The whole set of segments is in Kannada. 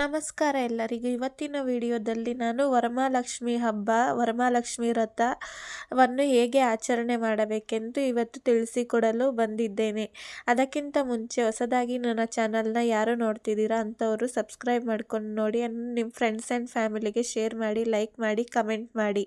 ನಮಸ್ಕಾರ ಎಲ್ಲರಿಗೂ. ಇವತ್ತಿನ ವಿಡಿಯೋದಲ್ಲಿ ನಾನು ವರಮಹಾಲಕ್ಷ್ಮಿ ಹಬ್ಬ, ವರಮಹಾಲಕ್ಷ್ಮಿ ವ್ರತವನ್ನು ಹೇಗೆ ಆಚರಣೆ ಮಾಡಬೇಕೆಂದು ಇವತ್ತು ತಿಳಿಸಿಕೊಡಲು ಬಂದಿದ್ದೇನೆ. ಅದಕ್ಕಿಂತ ಮುಂಚೆ ಹೊಸದಾಗಿ ನನ್ನ ಚಾನಲ್ನ ಯಾರು ನೋಡ್ತಿದ್ದೀರಾ ಅಂಥವರು ಸಬ್ಸ್ಕ್ರೈಬ್ ಮಾಡ್ಕೊಂಡು ನೋಡಿ. ನಿಮ್ಮ ಫ್ರೆಂಡ್ಸ್ ಆ್ಯಂಡ್ ಫ್ಯಾಮಿಲಿಗೆ ಶೇರ್ ಮಾಡಿ ಲೈಕ್ ಮಾಡಿ ಕಮೆಂಟ್ ಮಾಡಿ.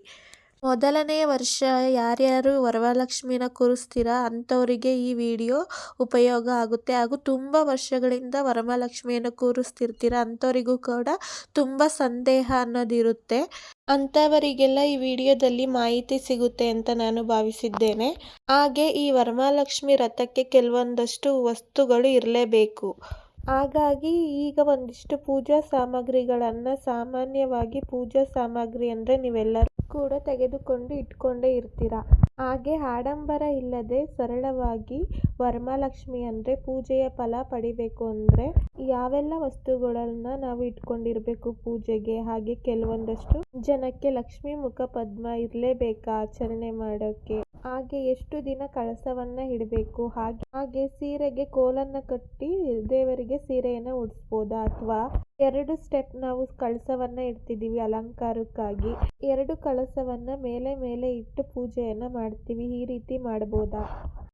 ಮೊದಲನೇ ವರ್ಷ ಯಾರ್ಯಾರು ವರಮಹಾಲಕ್ಷ್ಮಿನ ಕೂರಿಸ್ತೀರಾ ಅಂಥವರಿಗೆ ಈ ವಿಡಿಯೋ ಉಪಯೋಗ ಆಗುತ್ತೆ. ಹಾಗೂ ತುಂಬ ವರ್ಷಗಳಿಂದ ವರಮಹಾಲಕ್ಷ್ಮಿಯನ್ನು ಕೂರಿಸ್ತಿರ್ತೀರ ಅಂಥವರಿಗೂ ಕೂಡ ತುಂಬ ಸಂದೇಹ ಅನ್ನೋದಿರುತ್ತೆ. ಅಂಥವರಿಗೆಲ್ಲ ಈ ವಿಡಿಯೋದಲ್ಲಿ ಮಾಹಿತಿ ಸಿಗುತ್ತೆ ಅಂತ ನಾನು ಭಾವಿಸಿದ್ದೇನೆ. ಹಾಗೆ ಈ ವರಮಹಾಲಕ್ಷ್ಮಿ ರಥಕ್ಕೆ ಕೆಲವೊಂದಷ್ಟು ವಸ್ತುಗಳು ಇರಲೇಬೇಕು. ಹಾಗಾಗಿ ಈಗ ಒಂದಿಷ್ಟು ಪೂಜಾ ಸಾಮಗ್ರಿಗಳನ್ನು ಸಾಮಾನ್ಯವಾಗಿ ಪೂಜಾ ಸಾಮಗ್ರಿ ಅಂದರೆ ನೀವೆಲ್ಲರೂ ಕೂಡ ತೆಗೆದುಕೊಂಡು ಇಟ್ಕೊಂಡೇ ಇರ್ತೀರ. ಹಾಗೆ ಆಡಂಬರ ಇಲ್ಲದೆ ಸರಳವಾಗಿ ವರಮಹಾಲಕ್ಷ್ಮಿ ಅಂದರೆ ಪೂಜೆಯ ಫಲ ಪಡಿಬೇಕು ಅಂದರೆ ಯಾವೆಲ್ಲ ವಸ್ತುಗಳನ್ನ ನಾವು ಇಟ್ಕೊಂಡಿರ್ಬೇಕು ಪೂಜೆಗೆ? ಹಾಗೆ ಕೆಲವೊಂದಷ್ಟು ಜನಕ್ಕೆ ಲಕ್ಷ್ಮಿ ಮುಖ ಪದ್ಮ ಇರಲೇಬೇಕಾ ಆಚರಣೆ ಮಾಡೋಕ್ಕೆ? ಹಾಗೆ ಎಷ್ಟು ದಿನ ಕಳಸವನ್ನ ಇಡಬೇಕು? ಹಾಗೆ ಹಾಗೆ ಸೀರೆಗೆ ಕೋಲನ್ನ ಕಟ್ಟಿ ದೇವರಿಗೆ ಸೀರೆಯನ್ನ ಉಡಿಸ್ಬೋದಾ? ಅಥವಾ ಎರಡು ಸ್ಟೆಪ್ ನಾವು ಕಳಸವನ್ನ ಇಡ್ತಿದೀವಿ ಅಲಂಕಾರಕ್ಕಾಗಿ. ಎರಡು ಕಳಸವನ್ನ ಮೇಲೆ ಮೇಲೆ ಇಟ್ಟು ಪೂಜೆಯನ್ನ ಮಾಡ್ತೀವಿ. ಈ ರೀತಿ ಮಾಡಬಹುದಾ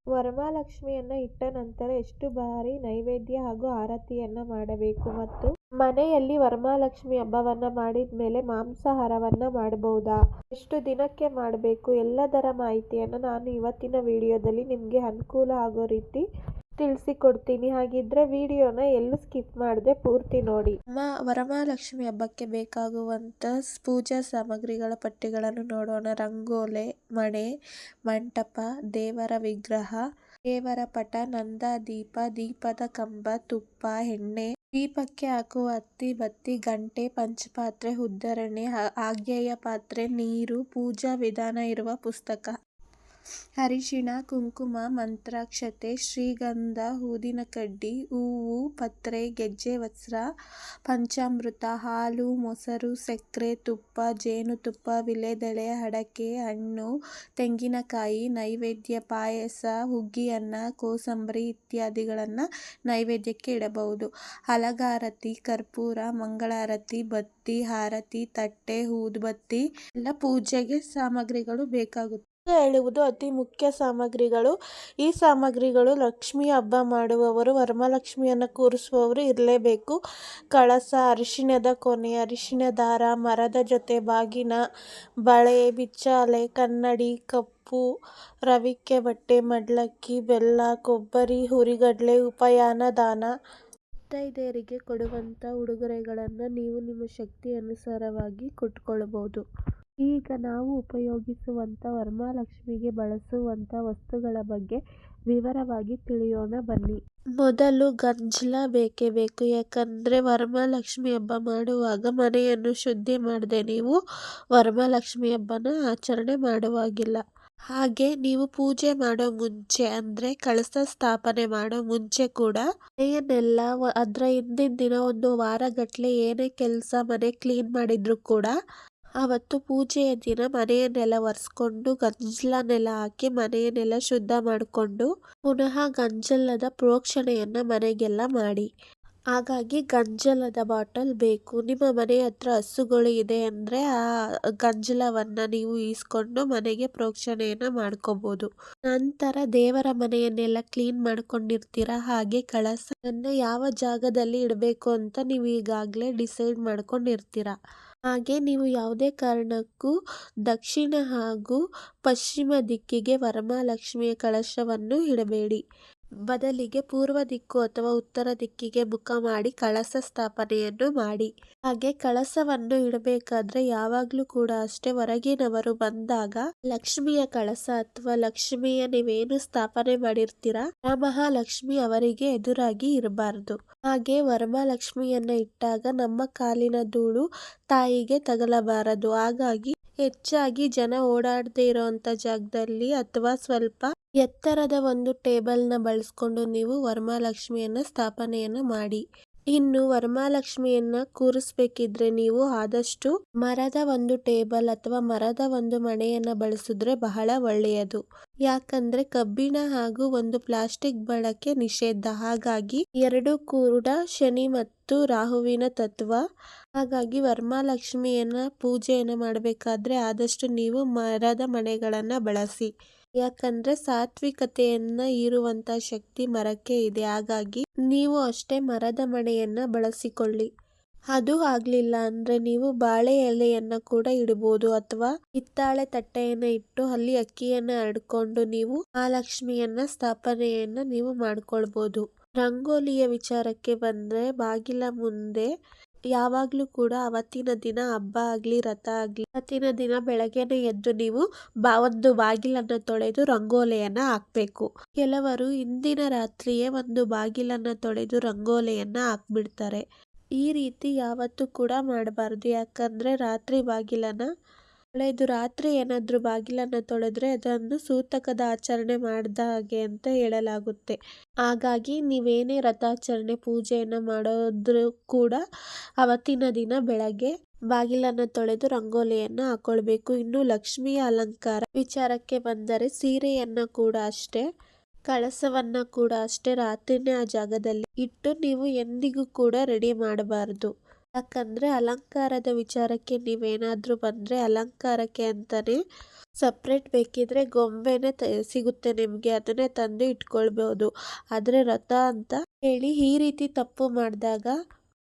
ವರಮಹಾಲಕ್ಷ್ಮಿಯನ್ನ ಇಟ್ಟ ನಂತರ ಎಷ್ಟು ಬಾರಿ ನೈವೇದ್ಯ ಹಾಗೂ ಆರತಿಯನ್ನ ಮಾಡಬೇಕು ಮತ್ತು ಮನೆಯಲ್ಲಿ ವರಮಹಾಲಕ್ಷ್ಮಿ ಹಬ್ಬವನ್ನ ಮಾಡಿದ ಮೇಲೆ ಮಾಂಸಾಹಾರವನ್ನ ಮಾಡಬಹುದಾ? ಎಷ್ಟು ದಿನಕ್ಕೆ ಮಾಡಬೇಕು? ಎಲ್ಲದರ ಮಾಹಿತಿಯನ್ನ ನಾನು ಇವತ್ತಿನ ವಿಡಿಯೋದಲ್ಲಿ ನಿಮಗೆ ಅನುಕೂಲ ಆಗೋ ರೀತಿ ತಿಳಿಸಿಕೊಡ್ತೀನಿ. ಹಾಗಿದ್ರೆ ವಿಡಿಯೋನ ಎಲ್ಲೂ ಸ್ಕಿಪ್ ಮಾಡದೆ ಪೂರ್ತಿ ನೋಡಿ. ಅಮ್ಮ ವರಮಹಾಲಕ್ಷ್ಮಿ ಹಬ್ಬಕ್ಕೆ ಬೇಕಾಗುವಂತ ಪೂಜಾ ಸಾಮಗ್ರಿಗಳ ಪಟ್ಟಿಗಳನ್ನು ನೋಡೋಣ. ರಂಗೋಲೆ, ಮಣೆ, ಮಂಟಪ, ದೇವರ ವಿಗ್ರಹ, ದೇವರ ಪಟ, ನಂದ ದೀಪ, ದೀಪದ ಕಂಬ, ತುಪ್ಪ, ಎಣ್ಣೆ, ದೀಪಕ್ಕೆ ಹಾಕುವ ಹತ್ತಿ ಬತ್ತಿ, ಗಂಟೆ, ಪಂಚಪಾತ್ರೆ ಉದ್ದರಣೆ ಆಗ್ನೇಯ ಪಾತ್ರೆ, ನೀರು, ಪೂಜಾ ವಿಧಾನ ಇರುವ ಪುಸ್ತಕ. ಅರಿಶಿಣ ಕುಂಕುಮ, ಮಂತ್ರಾಕ್ಷತೆ, ಶ್ರೀಗಂಧ ಊದಿನಕಡ್ಡಿ ಹೂವು, ಪತ್ರೆ, ಗೆಜ್ಜೆ, ವಸ್ತ್ರ, ಪಂಚಾಮೃತ, ಹಾಲು, ಮೊಸರು, ಸಕ್ಕರೆ, ತುಪ್ಪ ಜೇನುತುಪ್ಪ ವಿಳೆದೆಲೆ ಅಡಕೆ ಹಣ್ಣು, ತೆಂಗಿನಕಾಯಿ, ನೈವೇದ್ಯ, ಪಾಯಸ ಹುಗ್ಗಿಯನ್ನ ಕೋಸಂಬರಿ ಇತ್ಯಾದಿಗಳನ್ನು ನೈವೇದ್ಯಕ್ಕೆ ಇಡಬಹುದು. ಹಲಗಾರತಿ ಕರ್ಪೂರ, ಮಂಗಳಾರತಿ, ಬತ್ತಿ, ಹಾರತಿ, ತಟ್ಟೆ, ಊದುಬತ್ತಿ, ಎಲ್ಲ ಪೂಜೆಗೆ ಸಾಮಗ್ರಿಗಳು ಬೇಕಾಗುತ್ತೆ. ಹೇಳುವುದು ಅತಿ ಮುಖ್ಯ ಸಾಮಗ್ರಿಗಳು. ಈ ಸಾಮಗ್ರಿಗಳು ಲಕ್ಷ್ಮಿ ಹಬ್ಬ ಮಾಡುವವರು, ವರಮಹಾಲಕ್ಷ್ಮಿಯನ್ನು ಕೂರಿಸುವವರು ಇರಲೇಬೇಕು. ಕಳಸ, ಅರಿಶಿಣದ ಕೊನೆ, ಅರಿಶಿಣ ದಾರ, ಮರದ ಜೊತೆ ಬಾಗಿನ, ಬಳೆ ಬಿಚ್ಚಾಲೆ ಕನ್ನಡಿ, ಕಪ್ಪು, ರವಿಕೆ ಬಟ್ಟೆ, ಮಡ್ಲಕ್ಕಿ, ಬೆಲ್ಲ, ಕೊಬ್ಬರಿ, ಹುರಿಗಡಲೆ, ಉಪಯಾನ, ದಾನ. ಮುತ್ತೈದೆಯರಿಗೆ ಕೊಡುವಂಥ ಉಡುಗೊರೆಗಳನ್ನು ನೀವು ನಿಮ್ಮ ಶಕ್ತಿ ಅನುಸಾರವಾಗಿ ಕೊಟ್ಕೊಳ್ಬೋದು ಈಗ ನಾವು ಉಪಯೋಗಿಸುವಂತ ವರಮಹಾಲಕ್ಷ್ಮಿಗೆ ಬಳಸುವಂತ ವಸ್ತುಗಳ ಬಗ್ಗೆ ವಿವರವಾಗಿ ತಿಳಿಯೋಣ, ಬನ್ನಿ. ಮೊದಲು ಗಂಜಲ ಬೇಕೇ ಬೇಕು. ಯಾಕಂದ್ರೆ ವರಮಹಾಲಕ್ಷ್ಮಿ ಹಬ್ಬ ಮಾಡುವಾಗ ಮನೆಯನ್ನು ಶುದ್ಧಿ ಮಾಡದೆ ನೀವು ವರಮಹಾಲಕ್ಷ್ಮಿ ಹಬ್ಬನ ಆಚರಣೆ ಮಾಡುವಾಗಿಲ್ಲ. ಹಾಗೆ ನೀವು ಪೂಜೆ ಮಾಡೋ ಮುಂಚೆ, ಅಂದ್ರೆ ಕಳಸ ಸ್ಥಾಪನೆ ಮಾಡೋ ಮುಂಚೆ ಕೂಡ ಮನೆಯನ್ನೆಲ್ಲ ಅದರ ಹಿಂದಿನ ದಿನ ಒಂದು ವಾರಗಟ್ಟಲೆ ಏನೇ ಕೆಲಸ ಮನೆ ಕ್ಲೀನ್ ಮಾಡಿದ್ರು ಕೂಡ ಆವತ್ತು ಪೂಜೆಯ ದಿನ ಮನೆಯನ್ನೆಲ್ಲ ಒರೆಸ್ಕೊಂಡು ಗಂಜಲನೆಲ್ಲ ಹಾಕಿ ಮನೆಯನ್ನೆಲ್ಲ ಶುದ್ಧ ಮಾಡಿಕೊಂಡು ಪುನಃ ಗಂಜಲದ ಪ್ರೋಕ್ಷಣೆಯನ್ನು ಮನೆಗೆಲ್ಲ ಮಾಡಿ. ಹಾಗಾಗಿ ಗಂಜಲದ ಬಾಟಲ್ ಬೇಕು. ನಿಮ್ಮ ಮನೆ ಹತ್ರ ಹಸುಗಳು ಇದೆ ಅಂದರೆ ಆ ಗಂಜಲವನ್ನು ನೀವು ಈಸ್ಕೊಂಡು ಮನೆಗೆ ಪ್ರೋಕ್ಷಣೆಯನ್ನು ಮಾಡ್ಕೋಬೋದು. ನಂತರ ದೇವರ ಮನೆಯನ್ನೆಲ್ಲ ಕ್ಲೀನ್ ಮಾಡ್ಕೊಂಡಿರ್ತೀರ? ಹಾಗೆ ಕಳಸವನ್ನು ಯಾವ ಜಾಗದಲ್ಲಿ ಇಡಬೇಕು ಅಂತ ನೀವು ಈಗಾಗಲೇ ಡಿಸೈಡ್ ಮಾಡ್ಕೊಂಡಿರ್ತೀರ? ಹಾಗೆ ನೀವು ಯಾವುದೇ ಕಾರಣಕ್ಕೂ ದಕ್ಷಿಣ ಹಾಗೂ ಪಶ್ಚಿಮ ದಿಕ್ಕಿಗೆ ವರಮಹಾಲಕ್ಷ್ಮಿಯ ಕಳಶವನ್ನು ಇಡಬೇಡಿ. ಬದಲಿಗೆ ಪೂರ್ವ ದಿಕ್ಕು ಅಥವಾ ಉತ್ತರ ದಿಕ್ಕಿಗೆ ಮುಖ ಮಾಡಿ ಕಳಸ ಸ್ಥಾಪನೆಯನ್ನು ಮಾಡಿ. ಹಾಗೆ ಕಳಸವನ್ನು ಇಡಬೇಕಾದ್ರೆ ಯಾವಾಗ್ಲೂ ಕೂಡ ಅಷ್ಟೇ ಹೊರಗಿನವರು ಬಂದಾಗ ಲಕ್ಷ್ಮಿಯ ಕಳಸ ಅಥವಾ ಲಕ್ಷ್ಮಿಯ ನೀವೇನು ಸ್ಥಾಪನೆ ಮಾಡಿರ್ತೀರಾ, ಆ ಮಹಾಲಕ್ಷ್ಮಿ ಅವರಿಗೆ ಎದುರಾಗಿ ಇರಬಾರ್ದು. ಹಾಗೆ ವರಮಹಾಲಕ್ಷ್ಮಿಯನ್ನ ಇಟ್ಟಾಗ ನಮ್ಮ ಕಾಲಿನ ಧೂಳು ತಾಯಿಗೆ ತಗಲಬಾರದು. ಹಾಗಾಗಿ ಹೆಚ್ಚಾಗಿ ಜನ ಓಡಾಡದೇ ಇರೋವಂಥ ಜಾಗದಲ್ಲಿ ಅಥವಾ ಸ್ವಲ್ಪ ಎತ್ತರದ ಒಂದು ಟೇಬಲ್ನ ಬಳಸ್ಕೊಂಡು ನೀವು ವರಮಹಾಲಕ್ಷ್ಮಿಯನ್ನು ಸ್ಥಾಪನೆಯನ್ನು ಮಾಡಿ. ಇನ್ನು ವರಮಹಾಲಕ್ಷ್ಮಿಯನ್ನ ಕೂರಿಸ್ಬೇಕಿದ್ರೆ ನೀವು ಆದಷ್ಟು ಮರದ ಒಂದು ಟೇಬಲ್ ಅಥವಾ ಮರದ ಒಂದು ಮನೆಯನ್ನ ಬಳಸಿದ್ರೆ ಬಹಳ ಒಳ್ಳೆಯದು. ಯಾಕಂದ್ರೆ ಕಬ್ಬಿಣ ಹಾಗೂ ಒಂದು ಪ್ಲಾಸ್ಟಿಕ್ ಬಳಕೆ ನಿಷೇಧ. ಹಾಗಾಗಿ ಎರಡು ಕೂಡ ಶನಿ ಮತ್ತು ರಾಹುವಿನ ತತ್ವ. ಹಾಗಾಗಿ ವರಮಹಾಲಕ್ಷ್ಮಿಯನ್ನ ಪೂಜೆಯನ್ನ ಮಾಡಬೇಕಾದ್ರೆ ಆದಷ್ಟು ನೀವು ಮರದ ಮನೆಗಳನ್ನು ಬಳಸಿ. ಯಾಕಂದ್ರೆ ಸಾತ್ವಿಕತೆಯನ್ನ ಇರುವಂತ ಶಕ್ತಿ ಮರಕ್ಕೆ ಇದೆ. ಹಾಗಾಗಿ ನೀವು ಅಷ್ಟೇ ಮರದ ಮಣೆಯನ್ನ ಬಳಸಿಕೊಳ್ಳಿ. ಅದು ಆಗ್ಲಿಲ್ಲ ಅಂದ್ರೆ ನೀವು ಬಾಳೆ ಎಲೆಯನ್ನ ಕೂಡ ಇಡಬಹುದು ಅಥವಾ ಹಿತ್ತಾಳೆ ತಟ್ಟೆಯನ್ನ ಇಟ್ಟು ಅಲ್ಲಿ ಅಕ್ಕಿಯನ್ನ ಹರಡ್ಕೊಂಡು ನೀವು ಮಹಾಲಕ್ಷ್ಮಿಯನ್ನ ಸ್ಥಾಪನೆಯನ್ನ ನೀವು ಮಾಡ್ಕೊಳ್ಬಹುದು. ರಂಗೋಲಿಯ ವಿಚಾರಕ್ಕೆ ಬಂದ್ರೆ ಬಾಗಿಲ ಮುಂದೆ ಯಾವಾಗ್ಲೂ ಕೂಡ ಅವತ್ತಿನ ದಿನ ಹಬ್ಬ ಆಗ್ಲಿ, ರಥ ಆಗ್ಲಿ, ಅವತ್ತಿನ ದಿನ ಬೆಳಗ್ಗೆನೆ ಎದ್ದು ನೀವು ಬಾ, ಒಂದು ಬಾಗಿಲನ್ನ ತೊಳೆದು ರಂಗೋಲಿಯನ್ನ ಹಾಕ್ಬೇಕು. ಕೆಲವರು ಇಂದಿನ ರಾತ್ರಿಯೇ ಒಂದು ಬಾಗಿಲನ್ನ ತೊಳೆದು ರಂಗೋಲಿಯನ್ನ ಹಾಕ್ಬಿಡ್ತಾರೆ. ಈ ರೀತಿ ಯಾವತ್ತೂ ಕೂಡ ಮಾಡಬಾರ್ದು. ಯಾಕಂದ್ರೆ ರಾತ್ರಿ ಬಾಗಿಲನ್ನ ತೊಳೆದು ರಾತ್ರಿ ಏನಾದರೂ ಬಾಗಿಲನ್ನು ತೊಳೆದ್ರೆ ಅದನ್ನು ಸೂತಕದ ಆಚರಣೆ ಮಾಡಿದ ಹಾಗೆ ಅಂತ ಹೇಳಲಾಗುತ್ತೆ. ಹಾಗಾಗಿ ನೀವೇನೇ ರಥಾಚರಣೆ ಪೂಜೆಯನ್ನು ಮಾಡೋದ್ರು ಕೂಡ ಅವತ್ತಿನ ದಿನ ಬೆಳಗ್ಗೆ ಬಾಗಿಲನ್ನು ತೊಳೆದು ರಂಗೋಲಿಯನ್ನು ಹಾಕೊಳ್ಬೇಕು. ಇನ್ನು ಲಕ್ಷ್ಮಿಯ ಅಲಂಕಾರ ವಿಚಾರಕ್ಕೆ ಬಂದರೆ ಸೀರೆಯನ್ನು ಕೂಡ ಅಷ್ಟೇ, ಕಳಸವನ್ನ ಕೂಡ ಅಷ್ಟೇ ರಾತ್ರಿನೇ ಆ ಜಾಗದಲ್ಲಿ ಇಟ್ಟು ನೀವು ಎಂದಿಗೂ ಕೂಡ ರೆಡಿ ಮಾಡಬಾರ್ದು. ಯಾಕಂದ್ರೆ ಅಲಂಕಾರದ ವಿಚಾರಕ್ಕೆ ನೀವೇನಾದರೂ ಬಂದ್ರೆ ಅಲಂಕಾರಕ್ಕೆ ಅಂತಲೇ ಸಪ್ರೇಟ್ ಬೇಕಿದ್ರೆ ಗೊಂಬೆನೇ ತ, ಸಿಗುತ್ತೆ ನಿಮಗೆ, ಅದನ್ನೇ ತಂದು ಇಟ್ಕೊಳ್ಬೋದು. ಆದರೆ ರಥ ಅಂತ ಹೇಳಿ ಈ ರೀತಿ ತಪ್ಪು ಮಾಡಿದಾಗ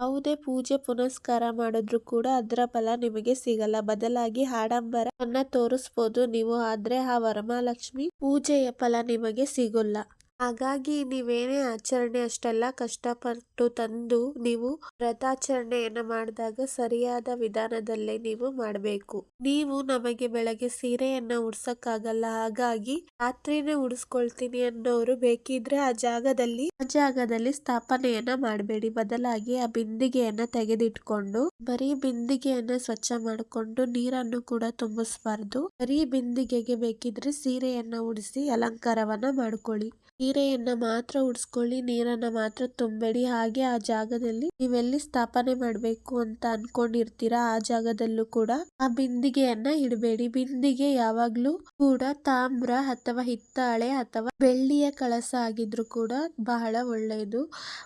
ಯಾವುದೇ ಪೂಜೆ ಪುನಸ್ಕಾರ ಮಾಡಿದ್ರು ಕೂಡ ಅದರ ಫಲ ನಿಮಗೆ ಸಿಗಲ್ಲ. ಬದಲಾಗಿ ಆಡಂಬರವನ್ನ ತೋರಿಸ್ಬೋದು ನೀವು, ಆದರೆ ಆ ವರಮಹಾಲಕ್ಷ್ಮಿ ಪೂಜೆಯ ಫಲ ನಿಮಗೆ ಸಿಗೋಲ್ಲ. ಹಾಗಾಗಿ ನೀವೇನೇ ಆಚರಣೆ ಅಷ್ಟೆಲ್ಲ ಕಷ್ಟಪಟ್ಟು ತಂದು ನೀವು ವ್ರತಾಚರಣೆಯನ್ನ ಮಾಡಿದಾಗ ಸರಿಯಾದ ವಿಧಾನದಲ್ಲೇ ನೀವು ಮಾಡಬೇಕು. ನೀವು ನಮಗೆ ಬೆಳಗ್ಗೆ ಸೀರೆಯನ್ನ ಉಡ್ಸಕ್ಕಾಗಲ್ಲ, ಹಾಗಾಗಿ ರಾತ್ರಿನೇ ಉಡಿಸ್ಕೊಳ್ತೀನಿ ಅನ್ನೋರು ಬೇಕಿದ್ರೆ ಆ ಜಾಗದಲ್ಲಿ ಆ ಜಾಗದಲ್ಲಿ ಸ್ಥಾಪನೆಯನ್ನ ಮಾಡಬೇಡಿ. ಬದಲಾಗಿ ಆ ಬಿಂದಿಗೆಯನ್ನ ತೆಗೆದಿಟ್ಕೊಂಡು, ಬರೀ ಬಿಂದಿಗೆಯನ್ನ ಸ್ವಚ್ಛ ಮಾಡಿಕೊಂಡು ನೀರನ್ನು ಕೂಡ ತುಂಬಿಸಬಾರ್ದು. ಬರೀ ಬಿಂದಿಗೆಗೆ ಬೇಕಿದ್ರೆ ಸೀರೆಯನ್ನ ಉಡಿಸಿ ಅಲಂಕಾರವನ್ನ ಮಾಡ್ಕೊಳ್ಳಿ. ಸೀರೆಯನ್ನ ಮಾತ್ರ ಉಡ್ಸ್ಕೊಳ್ಳಿ, ನೀರನ್ನ ಮಾತ್ರ ತುಂಬಬೇಡಿ ಹಾಗೆ ಆ ಜಾಗದಲ್ಲಿ ನೀವೆಲ್ಲಿ ಸ್ಥಾಪನೆ ಮಾಡ್ಬೇಕು ಅಂತ ಅನ್ಕೊಂಡಿರ್ತೀರಾ, ಆ ಜಾಗದಲ್ಲೂ ಕೂಡ ಆ ಬಿಂದಿಗೆಯನ್ನ ಇಡಬೇಡಿ. ಬಿಂದಿಗೆ ಯಾವಾಗ್ಲೂ ಕೂಡ ತಾಮ್ರ ಅಥವಾ ಹಿತ್ತಾಳೆ ಅಥವಾ ಬೆಳ್ಳಿಯ ಕಳಸ ಆಗಿದ್ರು ಕೂಡ ಬಹಳ ಒಳ್ಳೆಯದು.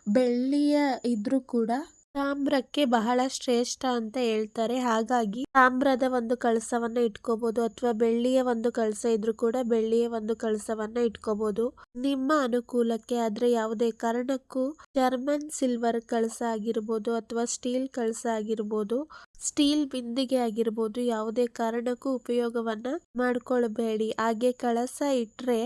ಬೆಳ್ಳಿಯ ಇದ್ರೂ ಕೂಡ ತಾಮ್ರಕ್ಕೆ ಬಹಳ ಶ್ರೇಷ್ಠ ಅಂತ ಹೇಳ್ತಾರೆ. ಹಾಗಾಗಿ ತಾಮ್ರದ ಒಂದು ಕಳಸವನ್ನ ಇಟ್ಕೋಬಹುದು ಅಥವಾ ಬೆಳ್ಳಿಯ ಒಂದು ಕಳಸ ಇದ್ರೂ ಕೂಡ ಬೆಳ್ಳಿಯ ಒಂದು ಕಳಸವನ್ನ ಇಟ್ಕೋಬಹುದು ನಿಮ್ಮ ಅನುಕೂಲಕ್ಕೆ ಆದ್ರೆ ಯಾವುದೇ ಕಾರಣಕ್ಕೂ ಜರ್ಮನ್ ಸಿಲ್ವರ್ ಕಳಸ ಆಗಿರ್ಬೋದು ಅಥವಾ ಸ್ಟೀಲ್ ಕಳಸ ಆಗಿರ್ಬೋದು, ಸ್ಟೀಲ್ ಬಿಂದಿಗೆ ಆಗಿರ್ಬೋದು ಯಾವುದೇ ಕಾರಣಕ್ಕೂ ಉಪಯೋಗವನ್ನ ಮಾಡ್ಕೊಳ್ಬೇಡಿ. ಹಾಗೆ ಕಳಸ ಇಟ್ರೆ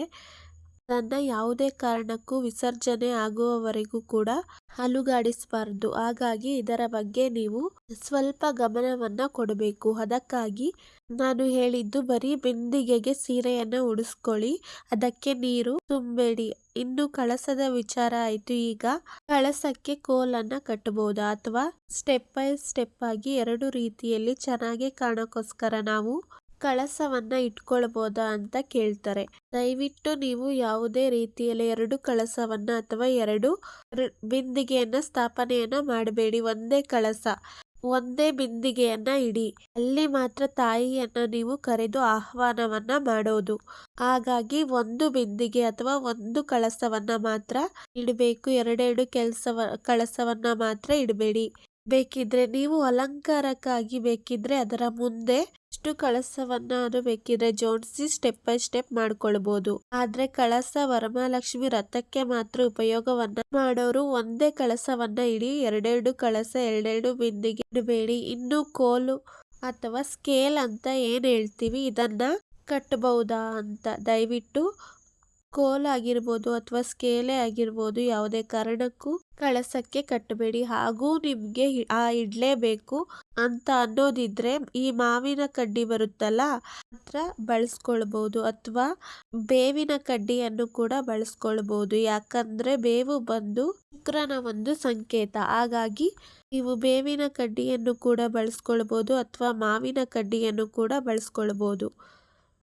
ಅದನ್ನ ಯಾವುದೇ ಕಾರಣಕ್ಕೂ ವಿಸರ್ಜನೆ ಆಗುವವರೆಗೂ ಕೂಡ ಅಲುಗಾಡಿಸ್ಬಾರ್ದು. ಹಾಗಾಗಿ ಇದರ ಬಗ್ಗೆ ನೀವು ಸ್ವಲ್ಪ ಗಮನವನ್ನ ಕೊಡಬೇಕು. ಅದಕ್ಕಾಗಿ ನಾನು ಹೇಳಿದ್ದು ಬರೀ ಬಿಂದಿಗೆಗೆ ಸೀರೆಯನ್ನ ಉಡಿಸ್ಕೊಳ್ಳಿ. ಅದಕ್ಕೆ ನೀರು ತುಂಬಬೇಡಿ. ಇನ್ನು ಕಳಸದ ವಿಚಾರ ಆಯ್ತು. ಈಗ ಕಳಸಕ್ಕೆ ಕೋಲನ್ನ ಕಟ್ಟಬಹುದಾ ಅಥವಾ ಸ್ಟೆಪ್ ಬೈ ಸ್ಟೆಪ್ ಆಗಿ ಎರಡು ರೀತಿಯಲ್ಲಿ ಚೆನ್ನಾಗಿ ಕಾಣಕ್ಕೋಸ್ಕರ ನಾವು ಕಳಸವನ್ನ ಇಟ್ಕೊಳ್ಬೋದಾ ಅಂತ ಕೇಳ್ತಾರೆ. ದಯವಿಟ್ಟು ನೀವು ಯಾವುದೇ ರೀತಿಯಲ್ಲಿ ಎರಡು ಕಳಸವನ್ನು ಅಥವಾ ಎರಡು ಬಿಂದಿಗೆಯನ್ನ ಸ್ಥಾಪನೆಯನ್ನ ಮಾಡಬೇಡಿ. ಒಂದೇ ಕಳಸ, ಒಂದೇ ಬಿಂದಿಗೆಯನ್ನ ಇಡಿ. ಅಲ್ಲಿ ಮಾತ್ರ ತಾಯಿಯನ್ನ ನೀವು ಕರೆದು ಆಹ್ವಾನವನ್ನ ಮಾಡೋದು. ಹಾಗಾಗಿ ಒಂದು ಬಿಂದಿಗೆ ಅಥವಾ ಒಂದು ಕಳಸವನ್ನ ಮಾತ್ರ ಇಡಬೇಕು. ಎರಡೆರಡು ಕೆಲಸವ, ಕಳಸವನ್ನ ಮಾತ್ರ ಇಡಬೇಡಿ. ಬೇಕಿದ್ರೆ ನೀವು ಅಲಂಕಾರಕ್ಕಾಗಿ ಬೇಕಿದ್ರೆ ಅದರ ಮುಂದೆ ಇಷ್ಟು ಕಳಸವನ್ನ ಅದು ಬೇಕಿದ್ರೆ ಜೋಡಿಸಿ ಸ್ಟೆಪ್ ಬೈ ಸ್ಟೆಪ್ ಮಾಡ್ಕೊಳ್ಬಹುದು ಆದ್ರೆ ಕಳಸ ವರಮಹಾಲಕ್ಷ್ಮಿ ರಥಕ್ಕೆ ಮಾತ್ರ ಉಪಯೋಗವನ್ನ ಮಾಡೋರು ಒಂದೇ ಕಳಸವನ್ನ ಇಡಿ, ಎರಡೆರಡು ಕಳಸ, ಎರಡೆರಡು ಬಿಂದಿಗೆ ಇಡಬೇಡಿ. ಇನ್ನು ಕೋಲು ಅಥವಾ ಸ್ಕೇಲ್ ಅಂತ ಏನ್ ಹೇಳ್ತೀವಿ? ಇದನ್ನ ಕಟ್ಟಬಹುದಾ ಅಂತ ದಯವಿಟ್ಟು ಕೋಲ್ ಆಗಿರ್ಬೋದು ಅಥವಾ ಸ್ಕೇಲೆ ಆಗಿರ್ಬೋದು, ಯಾವುದೇ ಕಾರಣಕ್ಕೂ ಕಳಸಕ್ಕೆ ಕಟ್ಟಬೇಡಿ. ಹಾಗೂ ನಿಮಗೆ ಆ ಇಡ್ಲೇಬೇಕು ಅಂತ ಅನ್ನೋದಿದ್ರೆ ಈ ಮಾವಿನ ಕಡ್ಡಿ ಬರುತ್ತಲ್ಲ, ಮಾತ್ರ ಬಳಸ್ಕೊಳ್ಬೋದು. ಅಥವಾ ಬೇವಿನ ಕಡ್ಡಿಯನ್ನು ಕೂಡ ಬಳಸ್ಕೊಳ್ಬೋದು. ಯಾಕಂದ್ರೆ ಬೇವು ಬಂದು ಶುಕ್ರನ ಒಂದು ಸಂಕೇತ. ಹಾಗಾಗಿ ನೀವು ಬೇವಿನ ಕಡ್ಡಿಯನ್ನು ಕೂಡ ಬಳಸ್ಕೊಳ್ಬೋದು ಅಥವಾ ಮಾವಿನ ಕಡ್ಡಿಯನ್ನು ಕೂಡ ಬಳಸ್ಕೊಳ್ಬಹುದು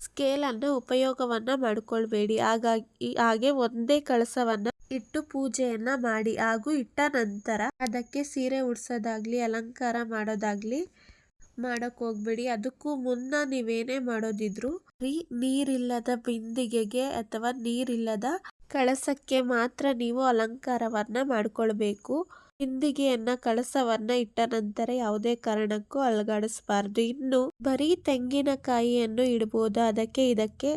ಸ್ಕೇಲನ್ನು ಉಪಯೋಗವನ್ನ ಮಾಡ್ಕೊಳ್ಬೇಡಿ. ಹಾಗಾಗಿ, ಹಾಗೆ ಒಂದೇ ಕಳಸವನ್ನ ಇಟ್ಟು ಪೂಜೆಯನ್ನ ಮಾಡಿ. ಹಾಗೂ ಇಟ್ಟ ನಂತರ ಅದಕ್ಕೆ ಸೀರೆ ಉಡ್ಸೋದಾಗ್ಲಿ, ಅಲಂಕಾರ ಮಾಡೋದಾಗ್ಲಿ ಮಾಡಕ್ ಹೋಗ್ಬೇಡಿ. ಅದಕ್ಕೂ ಮುನ್ನ ನೀವೇನೇ ಮಾಡೋದಿದ್ರು ಬರೀ ನೀರಿಲ್ಲದ ಬಿಂದಿಗೆಗೆ ಅಥವಾ ನೀರಿಲ್ಲದ ಕಳಸಕ್ಕೆ ಮಾತ್ರ ನೀವು ಅಲಂಕಾರವನ್ನ ಮಾಡ್ಕೊಳ್ಬೇಕು. ಬಿಂದಿಗೆಯನ್ನ ಕಳಸವನ್ನ ಇಟ್ಟ ನಂತರ ಯಾವುದೇ ಕಾರಣಕ್ಕೂ ಅಲುಗಾಡಿಸಬಾರ್ದು. ಇನ್ನು ಬರೀ ತೆಂಗಿನಕಾಯಿಯನ್ನು ಇಡಬಹುದು ಅದಕ್ಕೆ ಇದಕ್ಕೆ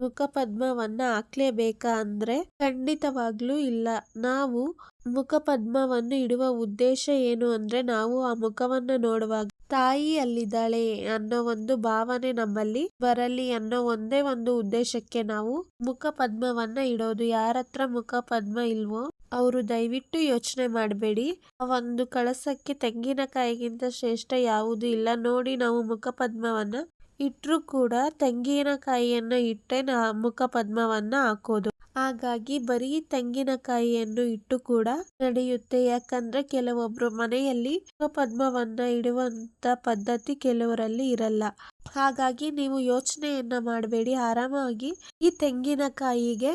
ಮುಖಪದ್ಮವನ್ನ ಹಾಕ್ಲೇಬೇಕಾ ಅಂದ್ರೆ ಖಂಡಿತವಾಗ್ಲೂ ಇಲ್ಲ. ನಾವು ಮುಖಪದ್ಮವನ್ನು ಇಡುವ ಉದ್ದೇಶ ಏನು ಅಂದ್ರೆ ನಾವು ಆ ಮುಖವನ್ನ ನೋಡುವಾಗ ತಾಯಿ ಅಲ್ಲಿದ್ದಾಳೆ ಅನ್ನೋ ಒಂದು ಭಾವನೆ ನಮ್ಮಲ್ಲಿ ಬರಲಿ ಅನ್ನೋ ಒಂದೇ ಒಂದು ಉದ್ದೇಶಕ್ಕೆ ನಾವು ಮುಖ ಪದ್ಮವನ್ನ ಇಡೋದು. ಯಾರತ್ರ ಮುಖ ಪದ್ಮ ಇಲ್ವೋ ಅವರು ದಯವಿಟ್ಟು ಯೋಚನೆ ಮಾಡಬೇಡಿ. ಒಂದು ಕಳಸಕ್ಕೆ ತೆಂಗಿನಕಾಯಿಗಿಂತ ಶ್ರೇಷ್ಠ ಯಾವುದು ಇಲ್ಲ. ನೋಡಿ ನಾವು ಮುಖ ಪದ್ಮವನ್ನ ಇಟ್ರು ಕೂಡ ತೆಂಗಿನಕಾಯಿಯನ್ನ ಇಟ್ಟೆ ನಾ ಮುಖ ಪದ್ಮವನ್ನ ಹಾಕೋದು. ಹಾಗಾಗಿ ಬರೀ ತೆಂಗಿನಕಾಯಿಯನ್ನು ಇಟ್ಟು ಕೂಡ ನಡೆಯುತ್ತೆ. ಯಾಕಂದ್ರೆ ಕೆಲವೊಬ್ರು ಮನೆಯಲ್ಲಿ ಪದ್ಮವನ್ನ ಇಡುವಂತ ಪದ್ಧತಿ ಕೆಲವರಲ್ಲಿ ಇರಲ್ಲ. ಹಾಗಾಗಿ ನೀವು ಯೋಚನೆಯನ್ನ ಮಾಡಬೇಡಿ. ಆರಾಮಾಗಿ ಈ ತೆಂಗಿನಕಾಯಿಗೆ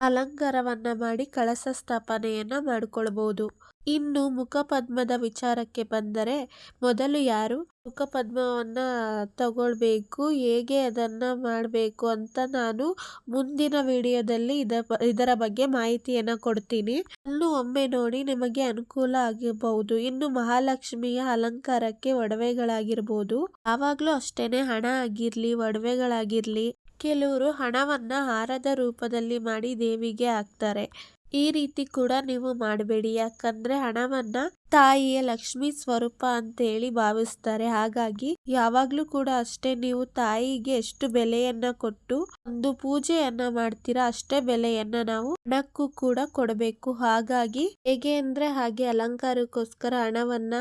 ಅಲಂಕಾರವನ್ನ ಮಾಡಿ ಕಳಸ ಸ್ಥಾಪನೆಯನ್ನ ಮಾಡ್ಕೊಳ್ಬಹುದು ಇನ್ನು ಮುಖಪದ್ಮದ ವಿಚಾರಕ್ಕೆ ಬಂದರೆ ಮೊದಲು ಯಾರು ಮುಖಪದ್ಮವನ್ನ ತಗೊಳ್ಬೇಕು, ಹೇಗೆ ಅದನ್ನ ಮಾಡಬೇಕು ಅಂತ ನಾನು ಮುಂದಿನ ವಿಡಿಯೋದಲ್ಲಿ ಇದ ಇದರ ಬಗ್ಗೆ ಮಾಹಿತಿಯನ್ನ ಕೊಡ್ತೀನಿ. ಅಲ್ಲೂ ಒಮ್ಮೆ ನೋಡಿ ನಿಮಗೆ ಅನುಕೂಲ ಆಗಿರಬಹುದು ಇನ್ನು ಮಹಾಲಕ್ಷ್ಮಿಯ ಅಲಂಕಾರಕ್ಕೆ ಒಡವೆಗಳಾಗಿರ್ಬೋದು. ಆವಾಗ್ಲೂ ಅಷ್ಟೇನೆ ಹಣ ಆಗಿರ್ಲಿ, ಒಡವೆಗಳಾಗಿರ್ಲಿ ಕೆಲವರು ಹಣವನ್ನ ಹಾರದ ರೂಪದಲ್ಲಿ ಮಾಡಿ ದೇವಿಗೆ ಹಾಕ್ತಾರೆ. ಈ ರೀತಿ ಕೂಡ ನೀವು ಮಾಡಬೇಡಿ. ಯಾಕಂದ್ರೆ ಹಣವನ್ನ ತಾಯಿಯ ಲಕ್ಷ್ಮಿ ಸ್ವರೂಪ ಅಂತ ಹೇಳಿ ಭಾವಿಸ್ತಾರೆ. ಹಾಗಾಗಿ ಯಾವಾಗ್ಲೂ ಕೂಡ ಅಷ್ಟೇ ನೀವು ತಾಯಿಗೆ ಎಷ್ಟು ಬೆಲೆಯನ್ನ ಕೊಟ್ಟು ಒಂದು ಪೂಜೆಯನ್ನ ಮಾಡ್ತೀರಾ ಅಷ್ಟೇ ಬೆಲೆಯನ್ನ ನಾವು ಹಣಕ್ಕೂ ಕೂಡ ಕೊಡಬೇಕು. ಹಾಗಾಗಿ ಹೇಗೆ ಅಂದ್ರೆ ಹಾಗೆ ಅಲಂಕಾರಕ್ಕೋಸ್ಕರ ಹಣವನ್ನ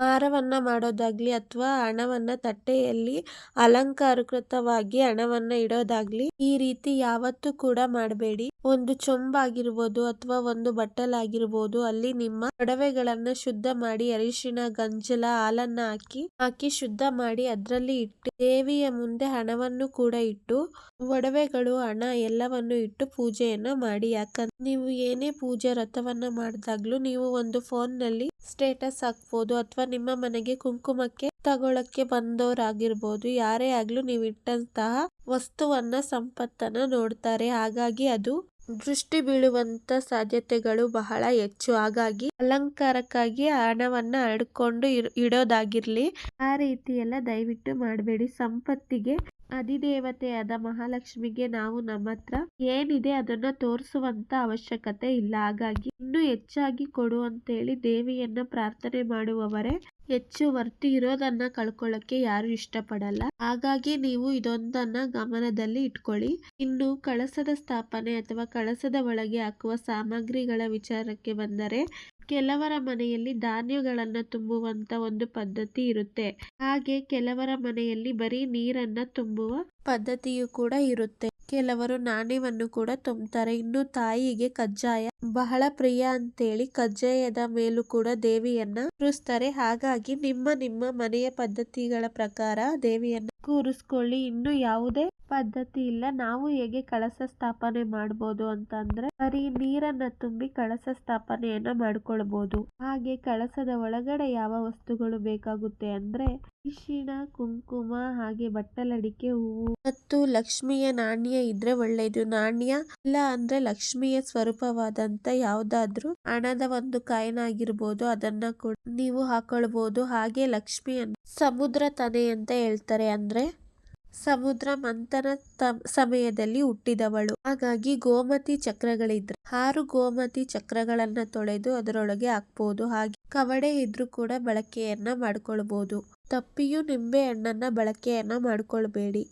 ಹಾರವನ್ನ ಮಾಡೋದಾಗ್ಲಿ ಅಥವಾ ಹಣವನ್ನ ತಟ್ಟೆಯಲ್ಲಿ ಅಲಂಕಾರಕೃತವಾಗಿ ಹಣವನ್ನ ಇಡೋದಾಗ್ಲಿ ಈ ರೀತಿ ಯಾವತ್ತೂ ಕೂಡ ಮಾಡಬೇಡಿ. ಒಂದು ಚೊಂಬಾಗಿರ್ಬೋದು ಅಥವಾ ಒಂದು ಬಟ್ಟಲಾಗಿರ್ಬೋದು ಅಲ್ಲಿ ನಿಮ್ಮ ಒಡವೆಗಳನ್ನ ಶುದ್ಧ ಮಾಡಿ ಅರಿಶಿನ ಗಂಜಲ, ಹಾಲನ್ನ ಹಾಕಿ ಹಾಕಿ ಶುದ್ಧ ಮಾಡಿ ಅದ್ರಲ್ಲಿ ಇಟ್ಟು ದೇವಿಯ ಮುಂದೆ ಹಣವನ್ನು ಕೂಡ ಇಟ್ಟು ಒಡವೆಗಳು, ಹಣ ಎಲ್ಲವನ್ನು ಇಟ್ಟು ಪೂಜೆಯನ್ನ ಮಾಡಿ. ಯಾಕಂದ್ರೆ ನೀವು ಏನೇ ಪೂಜೆ ರಥವನ್ನ ಮಾಡಿದಾಗ್ಲೂ ನೀವು ಒಂದು ಫೋನ್ನಲ್ಲಿ ಸ್ಟೇಟಸ್ ಹಾಕ್ಬೋದು ಅಥವಾ ನಿಮ್ಮ ಮನೆಗೆ ಕುಂಕುಮಕ್ಕೆ ತಗೊಳಕ್ಕೆ ಬಂದವರಾಗಿರ್ಬೋದು. ಯಾರೇ ಆಗ್ಲೂ ನೀವು ಇಟ್ಟಂತಹ ವಸ್ತುವನ್ನ ಸಂಪತ್ತನ್ನ ನೋಡ್ತಾರೆ. ಹಾಗಾಗಿ ಅದು ದೃಷ್ಟಿ ಬೀಳುವಂತ ಸಾಧ್ಯತೆಗಳು ಬಹಳ ಹೆಚ್ಚು. ಹಾಗಾಗಿ ಅಲಂಕಾರಕ್ಕಾಗಿ ಹಣವನ್ನ ಹಡ್ಕೊಂಡು ಇಡೋದಾಗಿರ್ಲಿ, ಆ ರೀತಿ ಎಲ್ಲ ದಯವಿಟ್ಟು ಮಾಡಬೇಡಿ. ಸಂಪತ್ತಿಗೆ ಅಧಿದೇವತೆಯಾದ ಮಹಾಲಕ್ಷ್ಮಿಗೆ ನಾವು ನಮ್ಮ ಹತ್ರ ಏನಿದೆ ಅದನ್ನ ತೋರಿಸುವಂತ ಅವಶ್ಯಕತೆ ಇಲ್ಲ. ಹಾಗಾಗಿ ಇನ್ನು ಹೆಚ್ಚಾಗಿ ಕೊಡು ಅಂತೇಳಿ ದೇವಿಯನ್ನ ಪ್ರಾರ್ಥನೆ ಮಾಡುವವರೇ ಹೆಚ್ಚು ವರ್ತಿ ಇರೋದನ್ನ ಕಳ್ಕೊಳ್ಳಕ್ಕೆ ಯಾರು ಇಷ್ಟಪಡಲ್ಲ. ಹಾಗಾಗಿ ನೀವು ಇದೊಂದನ್ನ ಗಮನದಲ್ಲಿ ಇಟ್ಕೊಳ್ಳಿ. ಇನ್ನು ಕಳಸದ ಸ್ಥಾಪನೆ ಅಥವಾ ಕಳಸದ ಒಳಗೆ ಹಾಕುವ ಸಾಮಗ್ರಿಗಳ ವಿಚಾರಕ್ಕೆ ಬಂದರೆ, ಕೆಲವರ ಮನೆಯಲ್ಲಿ ಧಾನ್ಯಗಳನ್ನ ತುಂಬುವಂತ ಒಂದು ಪದ್ಧತಿ ಇರುತ್ತೆ. ಹಾಗೆ ಕೆಲವರ ಮನೆಯಲ್ಲಿ ಬರೀ ನೀರನ್ನ ತುಂಬುವ ಪದ್ಧತಿಯು ಕೂಡ ಇರುತ್ತೆ. ಕೆಲವರು ನಾಣ್ಯವನ್ನು ಕೂಡ ತುಂಬುತ್ತಾರೆ ಇನ್ನು ತಾಯಿಗೆ ಕಜ್ಜಾಯ ಬಹಳ ಪ್ರಿಯ ಅಂತೇಳಿ ಕಜ್ಜಾಯದ ಮೇಲೂ ಕೂಡ ದೇವಿಯನ್ನ ಕೂರಿಸ್ತಾರೆ. ಹಾಗಾಗಿ ನಿಮ್ಮ ನಿಮ್ಮ ಮನೆಯ ಪದ್ಧತಿಗಳ ಪ್ರಕಾರ ದೇವಿಯನ್ನ ಕೂರಿಸ್ಕೊಳ್ಳಿ. ಇನ್ನು ಯಾವುದೇ ಪದ್ಧತಿ ಇಲ್ಲ. ನಾವು ಹೇಗೆ ಕಳಸ ಸ್ಥಾಪನೆ ಮಾಡಬಹುದು ಅಂತಂದ್ರೆ ಬರೀ ನೀರನ್ನ ತುಂಬಿ ಕಳಸ ಸ್ಥಾಪನೆಯನ್ನ ಮಾಡ್ಕೊಳ್ಬಹುದು ಹಾಗೆ ಕಳಸದ ಒಳಗಡೆ ಯಾವ ವಸ್ತುಗಳು ಬೇಕಾಗುತ್ತೆ ಅಂದ್ರೆ ಅರಿಶಿಣ ಕುಂಕುಮ ಹಾಗೆ ಬಟ್ಟಲಡಿಕೆ ಹೂವು ಮತ್ತು ಲಕ್ಷ್ಮಿಯ ನಾಣ್ಯ ಇದ್ರೆ ಒಳ್ಳೆಯದು ನಾಣ್ಯ ಇಲ್ಲ ಅಂದ್ರೆ ಲಕ್ಷ್ಮಿಯ ಸ್ವರೂಪವಾದಂತ ಯಾವ್ದಾದ್ರು ಹಣದ ಒಂದು ಕಾಯಿನ ಆಗಿರ್ಬೋದು, ಅದನ್ನ ಕೂಡ ನೀವು ಹಾಕೊಳ್ಬಹುದು ಹಾಗೆ ಲಕ್ಷ್ಮಿಯನ್ನು ಸಮುದ್ರ ತನೆ ಅಂತ ಹೇಳ್ತಾರೆ. ಅಂದ್ರೆ ಸಮುದ್ರ ಮಂಥನ ಸಮಯದಲ್ಲಿ ಹುಟ್ಟಿದವಳು. ಹಾಗಾಗಿ ಗೋಮತಿ ಚಕ್ರಗಳಿದ್ರೆ, ಆರು ಗೋಮತಿ ಚಕ್ರಗಳನ್ನ ತೊಳೆದು ಅದರೊಳಗೆ ಹಾಕ್ಬೋದು. ಹಾಗೆ ಕವಡೆ ಇದ್ರೂ ಕೂಡ ಬಳಕೆಯನ್ನ ಮಾಡಿಕೊಳ್ಬೋದು. ತಪ್ಪಿಯು ನಿಂಬೆ ಹಣ್ಣನ್ನ ಬಳಕೆಯನ್ನ ಮಾಡ್ಕೊಳ್ಬೇಡಿ.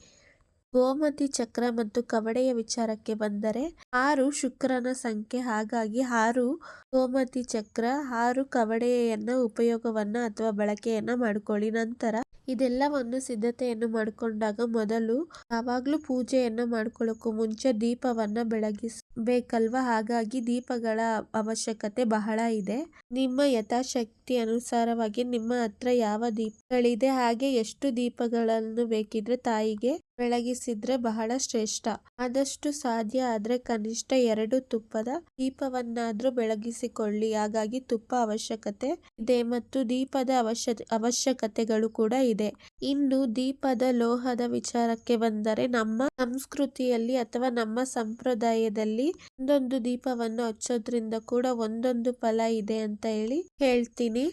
ಗೋಮತಿ ಚಕ್ರ ಮತ್ತು ಕವಡೆಯ ವಿಚಾರಕ್ಕೆ ಬಂದರೆ ಆರು ಶುಕ್ರನ ಸಂಖ್ಯೆ, ಹಾಗಾಗಿ ಆರು ಗೋಮತಿ ಚಕ್ರ, ಆರು ಕವಡೆಯನ್ನ ಉಪಯೋಗವನ್ನ ಅಥವಾ ಬಳಕೆಯನ್ನ ಮಾಡಿಕೊಳ್ಳಿ. ನಂತರ ಇದೆಲ್ಲವನ್ನು ಸಿದ್ಧತೆಯನ್ನು ಮಾಡಿಕೊಂಡಾಗ ಮೊದಲು ಯಾವಾಗಲೂ ಪೂಜೆಯನ್ನ ಮಾಡ್ಕೊಳ್ಳೋಕ್ಕೂ ಮುಂಚೆ ದೀಪವನ್ನ ಬೆಳಗಿಸಬೇಕಲ್ವಾ? ಹಾಗಾಗಿ ದೀಪಗಳ ಅವಶ್ಯಕತೆ ಬಹಳ ಇದೆ. ನಿಮ್ಮ ಯಥಾಶಕ್ತಿ ಅನುಸಾರವಾಗಿ ನಿಮ್ಮ ಹತ್ರ ಯಾವ ದೀಪಗಳಿದೆ, ಹಾಗೆ ಎಷ್ಟು ದೀಪಗಳನ್ನು ಬೇಕಿದ್ರೆ ತಾಯಿಗೆ ಬೆಳಗಿಸಿದ್ರೆ ಬಹಳ ಶ್ರೇಷ್ಠ. ಆದಷ್ಟು ಸಾಧ್ಯ ಆದ್ರೆ ಕನಿಷ್ಠ ಎರಡು ತುಪ್ಪದ ದೀಪವನ್ನಾದ್ರೂ ಬೆಳಗಿಸಿಕೊಳ್ಳಿ. ಹಾಗಾಗಿ ತುಪ್ಪ ಅವಶ್ಯಕತೆ ಇದೆ ಮತ್ತು ದೀಪದ ಅವಶ್ಯ, ಅವಶ್ಯಕತೆಗಳು ಕೂಡ ಇದೆ. ಇನ್ನು ದೀಪದ ಲೋಹದ ವಿಚಾರಕ್ಕೆ ಬಂದರೆ ನಮ್ಮ ಸಂಸ್ಕೃತಿಯಲ್ಲಿ ಅಥವಾ ನಮ್ಮ ಸಂಪ್ರದಾಯದಲ್ಲಿ ಒಂದೊಂದು ದೀಪವನ್ನು ಹಚ್ಚೋದ್ರಿಂದ ಕೂಡ ಒಂದೊಂದು ಫಲ ಇದೆ ಅಂತ ಹೇಳಿ ಹೇಳ್ತೀನಿ.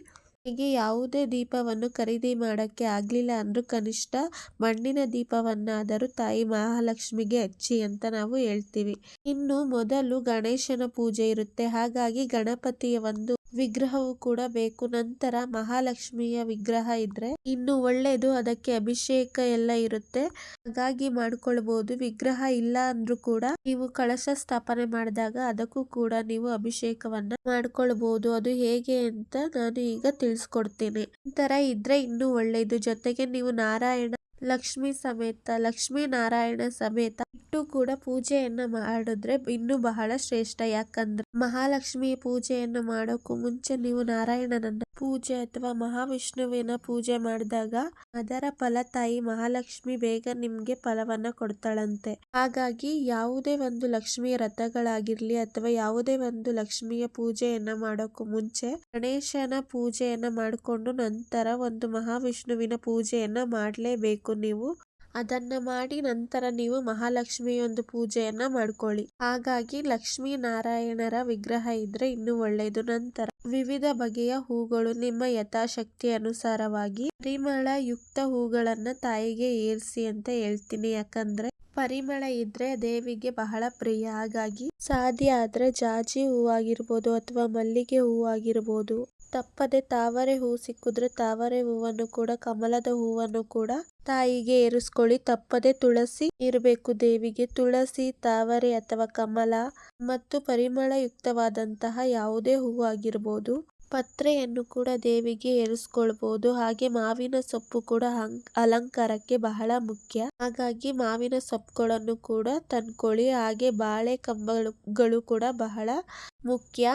ಹೀಗೆ ಯಾವುದೇ ದೀಪವನ್ನು ಖರೀದಿ ಮಾಡಕ್ಕೆ ಆಗ್ಲಿಲ್ಲ ಅಂದ್ರೂ ಕನಿಷ್ಠ ಮಣ್ಣಿನ ದೀಪವನ್ನಾದರೂ ತಾಯಿ ಮಹಾಲಕ್ಷ್ಮಿಗೆ ಹಚ್ಚಿ ಅಂತ ನಾವು ಹೇಳ್ತೀವಿ. ಇನ್ನು ಮೊದಲು ಗಣೇಶನ ಪೂಜೆ ಇರುತ್ತೆ. ಹಾಗಾಗಿ ಗಣಪತಿಯ ಒಂದು ವಿಗ್ರಹವು ಕೂಡ ಬೇಕು. ನಂತರ ಮಹಾಲಕ್ಷ್ಮಿಯ ವಿಗ್ರಹ ಇದ್ರೆ ಇನ್ನು ಒಳ್ಳೇದು, ಅದಕ್ಕೆ ಅಭಿಷೇಕ ಎಲ್ಲ ಇರುತ್ತೆ. ಹಾಗಾಗಿ ಮಾಡ್ಕೊಳ್ಬಹುದು ವಿಗ್ರಹ ಇಲ್ಲ ಅಂದ್ರು ಕೂಡ ನೀವು ಕಳಶ ಸ್ಥಾಪನೆ ಮಾಡಿದಾಗ ಅದಕ್ಕೂ ಕೂಡ ನೀವು ಅಭಿಷೇಕವನ್ನ ಮಾಡ್ಕೊಳ್ಬಹುದು ಅದು ಹೇಗೆ ಅಂತ ನಾನು ಈಗ ತಿಳಿಸ್ಕೊಡ್ತೀನಿ. ತರ ಇದ್ರೆ ಇನ್ನೂ ಒಳ್ಳೇದು. ಜೊತೆಗೆ ನೀವು ನಾರಾಯಣ ಲಕ್ಷ್ಮಿ ಸಮೇತ, ಲಕ್ಷ್ಮಿ ನಾರಾಯಣ ಸಮೇತ ಇಟ್ಟು ಕೂಡ ಪೂಜೆಯನ್ನ ಮಾಡಿದ್ರೆ ಇನ್ನು ಬಹಳ ಶ್ರೇಷ್ಠ. ಯಾಕಂದ್ರೆ ಮಹಾಲಕ್ಷ್ಮಿ ಪೂಜೆಯನ್ನು ಮಾಡೋಕ್ಕೂ ಮುಂಚೆ ನೀವು ನಾರಾಯಣನನ್ನ ಪೂಜೆ ಅಥವಾ ಮಹಾವಿಷ್ಣುವಿನ ಪೂಜೆ ಮಾಡಿದಾಗ ಅದರ ಫಲ ತಾಯಿ ಮಹಾಲಕ್ಷ್ಮಿ ಬೇಗ ನಿಮ್ಗೆ ಫಲವನ್ನ ಕೊಡ್ತಾಳಂತೆ. ಹಾಗಾಗಿ ಯಾವುದೇ ಒಂದು ಲಕ್ಷ್ಮಿಯ ರಥಗಳಾಗಿರ್ಲಿ ಅಥವಾ ಯಾವುದೇ ಒಂದು ಲಕ್ಷ್ಮಿಯ ಪೂಜೆಯನ್ನ ಮಾಡೋಕ್ಕೂ ಮುಂಚೆ ಗಣೇಶನ ಪೂಜೆಯನ್ನ ಮಾಡಿಕೊಂಡು ನಂತರ ಒಂದು ಮಹಾವಿಷ್ಣುವಿನ ಪೂಜೆಯನ್ನ ಮಾಡಲೇಬೇಕು. ನೀವು, ಅದನ್ನ ಮಾಡಿ ನಂತರ ನೀವು ಮಹಾಲಕ್ಷ್ಮಿಯೊಂದು ಪೂಜೆಯನ್ನ ಮಾಡ್ಕೊಳ್ಳಿ. ಹಾಗಾಗಿ ಲಕ್ಷ್ಮೀ ನಾರಾಯಣರ ವಿಗ್ರಹ ಇದ್ರೆ ಇನ್ನು ಒಳ್ಳೆಯದು ನಂತರ ವಿವಿಧ ಬಗೆಯ ಹೂಗಳು ನಿಮ್ಮ ಯಥಾಶಕ್ತಿ ಅನುಸಾರವಾಗಿ ಪರಿಮಳ ಯುಕ್ತ ಹೂಗಳನ್ನ ತಾಯಿಗೆ ಏರಿಸಿ ಅಂತ ಹೇಳ್ತೀನಿ. ಯಾಕಂದ್ರೆ ಪರಿಮಳ ಇದ್ರೆ ದೇವಿಗೆ ಬಹಳ ಪ್ರಿಯ. ಹಾಗಾಗಿ ಸಾಧ್ಯ ಆದ್ರೆ ಜಾಜಿ ಹೂವಾಗಿರ್ಬೋದು ಅಥವಾ ಮಲ್ಲಿಗೆ ಹೂವಾಗಿರ್ಬೋದು. ತಪ್ಪದೆ ತಾವರೆ ಹೂ ಸಿಕ್ಕಿದ್ರೆ ತಾವರೆ ಹೂವನ್ನು ಕೂಡ, ಕಮಲದ ಹೂವನ್ನು ಕೂಡ ತಾಯಿಗೆ ಏರಿಸ್ಕೊಳ್ಳಿ. ತಪ್ಪದೆ ತುಳಸಿ ಇರಬೇಕು ದೇವಿಗೆ. ತುಳಸಿ, ತಾವರೆ ಅಥವಾ ಕಮಲ ಮತ್ತು ಪರಿಮಳಯುಕ್ತವಾದಂತಹ ಯಾವುದೇ ಹೂವು ಆಗಿರ್ಬೋದು, ಪತ್ರೆಯನ್ನು ಕೂಡ ದೇವಿಗೆ ಏರಿಸ್ಕೊಳ್ಬೋದು. ಹಾಗೆ ಮಾವಿನ ಸೊಪ್ಪು ಕೂಡ ಅಲಂಕಾರಕ್ಕೆ ಬಹಳ ಮುಖ್ಯ. ಹಾಗಾಗಿ ಮಾವಿನ ಸೊಪ್ಪುಗಳನ್ನು ಕೂಡ ತಂದ್ಕೊಳ್ಳಿ. ಹಾಗೆ ಬಾಳೆ ಕಂಬಗಳು ಕೂಡ ಬಹಳ ಮುಖ್ಯ.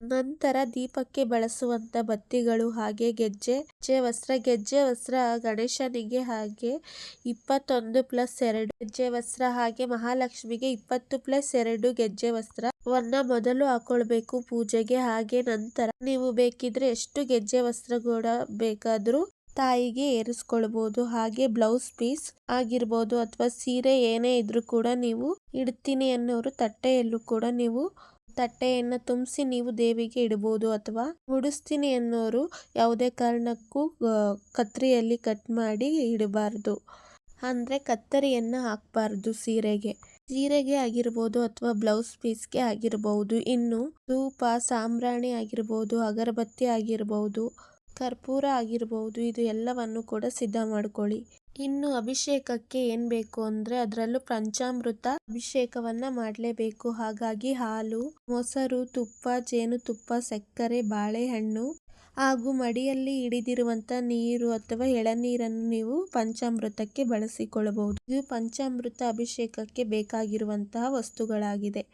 ನಂತರ ದೀಪಕ್ಕೆ ಬಳಸುವಂತ ಬತ್ತಿಗಳು ಹಾಗೆ ಗೆಜ್ಜೆ ಗೆಜ್ಜೆ ವಸ್ತ್ರ ಗೆಜ್ಜೆ ವಸ್ತ್ರ ಗಣೇಶನಿಗೆ ಹಾಗೆ ಇಪ್ಪತ್ತೊಂದು ಪ್ಲಸ್ ಎರಡು ಗೆಜ್ಜೆ ವಸ್ತ್ರ ಹಾಗೆ ಮಹಾಲಕ್ಷ್ಮಿಗೆ ಇಪ್ಪತ್ತು ಪ್ಲಸ್ ಎರಡು ಗೆಜ್ಜೆ ವಸ್ತ್ರವನ್ನ ಮೊದಲು ಹಾಕೊಳ್ಬೇಕು ಪೂಜೆಗೆ. ಹಾಗೆ ನಂತರ ನೀವು ಬೇಕಿದ್ರೆ ಎಷ್ಟು ಗೆಜ್ಜೆ ವಸ್ತ್ರ ಕೂಡ ಬೇಕಾದ್ರೂ ತಾಯಿಗೆ ಏರಿಸ್ಕೊಳ್ಬಹುದು ಹಾಗೆ ಬ್ಲೌಸ್ ಪೀಸ್ ಆಗಿರ್ಬೋದು ಅಥವಾ ಸೀರೆ ಏನೇ ಇದ್ರೂ ಕೂಡ ನೀವು ಇಡ್ತೀನಿ ಅನ್ನೋರು ತಟ್ಟೆಯಲ್ಲೂ ಕೂಡ ನೀವು ತಟ್ಟೆಯನ್ನು ತುಂಬಿಸಿ ನೀವು ದೇವಿಗೆ ಇಡಬಹುದು ಅಥವಾ ಮುಡಿಸ್ತೀನಿ ಅನ್ನೋರು ಯಾವುದೇ ಕಾರಣಕ್ಕೂ ಕತ್ರಿಯಲ್ಲಿ ಕಟ್ ಮಾಡಿ ಇಡಬಾರ್ದು. ಅಂದರೆ ಕತ್ತರಿಯನ್ನು ಹಾಕಬಾರ್ದು ಸೀರೆಗೆ. ಸೀರೆಗೆ ಆಗಿರ್ಬೋದು ಅಥವಾ ಬ್ಲೌಸ್ ಪೀಸ್ಗೆ ಆಗಿರಬಹುದು ಇನ್ನು ಧೂಪ, ಸಾಂಬ್ರಾಣಿ ಆಗಿರ್ಬೋದು, ಅಗರಬತ್ತಿ ಆಗಿರ್ಬೋದು, ಕರ್ಪೂರ ಆಗಿರ್ಬೋದು, ಇದು ಎಲ್ಲವನ್ನು ಕೂಡ ಸಿದ್ಧ ಮಾಡ್ಕೊಳ್ಳಿ. ಇನ್ನು ಅಭಿಷೇಕಕ್ಕೆ ಏನು ಬೇಕು ಅಂದ್ರೆ ಅದರಲ್ಲೂ ಪಂಚಾಮೃತ ಅಭಿಷೇಕವನ್ನ ಮಾಡಲೇಬೇಕು. ಹಾಗಾಗಿ ಹಾಲು, ಮೊಸರು, ತುಪ್ಪ, ಜೇನುತುಪ್ಪ, ಸಕ್ಕರೆ, ಬಾಳೆಹಣ್ಣು ಹಾಗೂ ಮಡಿಯಲ್ಲಿ ಹಿಡಿದಿರುವಂತ ನೀರು ಅಥವಾ ಎಳನೀರನ್ನು ನೀವು ಪಂಚಾಮೃತಕ್ಕೆ ಬಳಸಿಕೊಳ್ಳಬಹುದು. ಇದು ಪಂಚಾಮೃತ ಅಭಿಷೇಕಕ್ಕೆ ಬೇಕಾಗಿರುವಂತಹ ವಸ್ತುಗಳಾಗಿದೆ.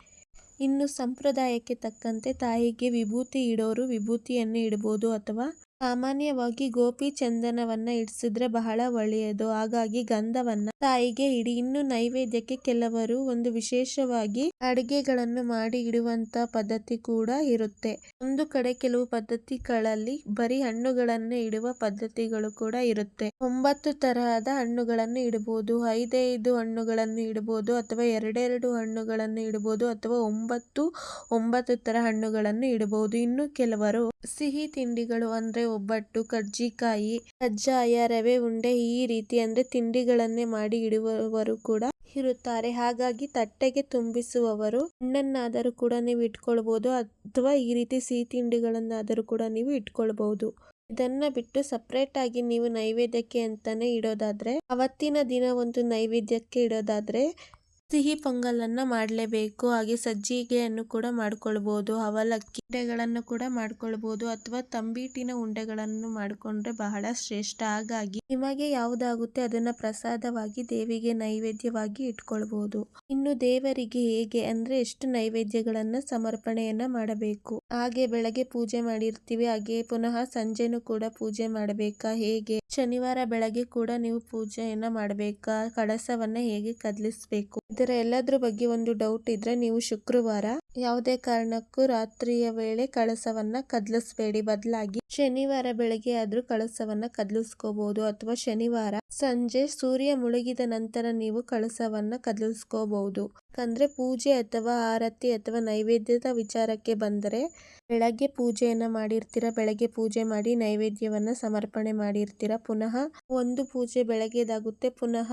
ಇನ್ನು ಸಂಪ್ರದಾಯಕ್ಕೆ ತಕ್ಕಂತೆ ತಾಯಿಗೆ ವಿಭೂತಿ ಇಡೋರು ವಿಭೂತಿಯನ್ನು ಇಡಬಹುದು ಅಥವಾ ಸಾಮಾನ್ಯವಾಗಿ ಗೋಪಿ ಚಂದನವನ್ನ ಇಡ್ಸಿದ್ರೆ ಬಹಳ ಒಳ್ಳೆಯದು. ಹಾಗಾಗಿ ಗಂಧವನ್ನ ತಾಯಿಗೆ ಇಡಿ. ಇನ್ನು ನೈವೇದ್ಯಕ್ಕೆ ಕೆಲವರು ಒಂದು ವಿಶೇಷವಾಗಿ ಅಡುಗೆಗಳನ್ನು ಮಾಡಿ ಇಡುವಂತ ಪದ್ಧತಿ ಕೂಡ ಇರುತ್ತೆ. ಒಂದು ಕಡೆ ಕೆಲವು ಪದ್ಧತಿಗಳಲ್ಲಿ ಬರೀ ಹಣ್ಣುಗಳನ್ನು ಇಡುವ ಪದ್ಧತಿಗಳು ಕೂಡ ಇರುತ್ತೆ. ಒಂಬತ್ತು ತರಹದ ಹಣ್ಣುಗಳನ್ನು ಇಡಬಹುದು. ಐದೈದು ಹಣ್ಣುಗಳನ್ನು ಇಡಬಹುದು ಅಥವಾ ಎರಡೆರಡು ಹಣ್ಣುಗಳನ್ನು ಇಡಬಹುದು ಅಥವಾ ಒಂಬತ್ತು ಒಂಬತ್ತು ತರ ಹಣ್ಣುಗಳನ್ನು ಇಡಬಹುದು. ಇನ್ನು ಕೆಲವರು ಸಿಹಿ ತಿಂಡಿಗಳು ಅಂದ್ರೆ ಒಬ್ಬಟ್ಟು, ಕರ್ಜಿಕಾಯಿ, ಕಜ್ಜಾಯ, ರವೆ ಉಂಡೆ ಈ ರೀತಿ ಅಂದ್ರೆ ತಿಂಡಿಗಳನ್ನೇ ಮಾಡಿ ಇಡುವವರು ಕೂಡ ಇರುತ್ತಾರೆ. ಹಾಗಾಗಿ ತಟ್ಟೆಗೆ ತುಂಬಿಸುವವರು ಹಣ್ಣನ್ನಾದರೂ ಕೂಡ ನೀವು ಇಟ್ಕೊಳ್ಬಹುದು ಅಥವಾ ಈ ರೀತಿ ಸಿಹಿ ತಿಂಡಿಗಳನ್ನಾದರೂ ಕೂಡ ನೀವು ಇಟ್ಕೊಳ್ಬಹುದು ಇದನ್ನ ಬಿಟ್ಟು ಸಪ್ರೇಟ್ ಆಗಿ ನೀವು ನೈವೇದ್ಯಕ್ಕೆ ಅಂತಾನೆ ಇಡೋದಾದ್ರೆ, ಅವತ್ತಿನ ದಿನ ಒಂದು ನೈವೇದ್ಯಕ್ಕೆ ಇಡೋದಾದ್ರೆ ಸಿಹಿ ಪೊಂಗಲನ್ನು ಮಾಡಲೇಬೇಕು. ಹಾಗೆ ಸಜ್ಜಿಗೆಯನ್ನು ಕೂಡ ಮಾಡ್ಕೊಳ್ಬೋದು. ಅವಲಕ್ಕಿ ಉಂಡೆಗಳನ್ನು ಕೂಡ ಮಾಡ್ಕೊಳ್ಬೋದು. ಅಥವಾ ತಂಬಿಟ್ಟಿನ ಉಂಡೆಗಳನ್ನು ಮಾಡಿಕೊಂಡ್ರೆ ಬಹಳ ಶ್ರೇಷ್ಠ. ಹಾಗಾಗಿ ನಿಮಗೆ ಯಾವುದಾಗುತ್ತೆ ಅದನ್ನ ಪ್ರಸಾದವಾಗಿ, ದೇವಿಗೆ ನೈವೇದ್ಯವಾಗಿ ಇಟ್ಕೊಳ್ಬೋದು. ಇನ್ನು ದೇವರಿಗೆ ಹೇಗೆ ಅಂದ್ರೆ ಎಷ್ಟು ನೈವೇದ್ಯಗಳನ್ನ ಸಮರ್ಪಣೆಯನ್ನ ಮಾಡಬೇಕು? ಹಾಗೆ ಬೆಳಗ್ಗೆ ಪೂಜೆ ಮಾಡಿರ್ತೀವಿ. ಹಾಗೆ ಪುನಃ ಸಂಜೆನೂ ಕೂಡ ಪೂಜೆ ಮಾಡಬೇಕಾ? ಹೇಗೆ? ಶನಿವಾರ ಬೆಳಗ್ಗೆ ಕೂಡ ನೀವು ಪೂಜೆಯನ್ನ ಮಾಡಬೇಕಾ? ಕಳಸವನ್ನ ಹೇಗೆ ಕದಲಿಸ್ಬೇಕು? ಇದರ ಎಲ್ಲದ್ರ ಬಗ್ಗೆ ಒಂದು ಡೌಟ್ ಇದ್ರೆ ನೀವು ಶುಕ್ರವಾರ ಯಾವುದೇ ಕಾರಣಕ್ಕೂ ರಾತ್ರಿಯ ವೇಳೆ ಕಳಸವನ್ನ ಕದಲಿಸಬೇಡಿ. ಬದಲಾಗಿ ಶನಿವಾರ ಬೆಳಗ್ಗೆ ಆದ್ರೂ ಕಳಸವನ್ನ ಕದಲಿಸ್ಕೋಬಹುದು ಅಥವಾ ಶನಿವಾರ ಸಂಜೆ ಸೂರ್ಯ ಮುಳುಗಿದ ನಂತರ ನೀವು ಕಳಸವನ್ನ ಕದಲಿಸ್ಕೋಬಹುದು ಯಾಕಂದ್ರೆ ಪೂಜೆ ಅಥವಾ ಆರತಿ ಅಥವಾ ನೈವೇದ್ಯದ ವಿಚಾರಕ್ಕೆ ಬಂದರೆ ಬೆಳಗ್ಗೆ ಪೂಜೆಯನ್ನ ಮಾಡಿರ್ತೀರಾ, ಬೆಳಗ್ಗೆ ಪೂಜೆ ಮಾಡಿ ನೈವೇದ್ಯವನ್ನ ಸಮರ್ಪಣೆ ಮಾಡಿರ್ತೀರಾ, ಪುನಃ ಒಂದು ಪೂಜೆ ಬೆಳಗ್ಗೆದಾಗುತ್ತೆ, ಪುನಃ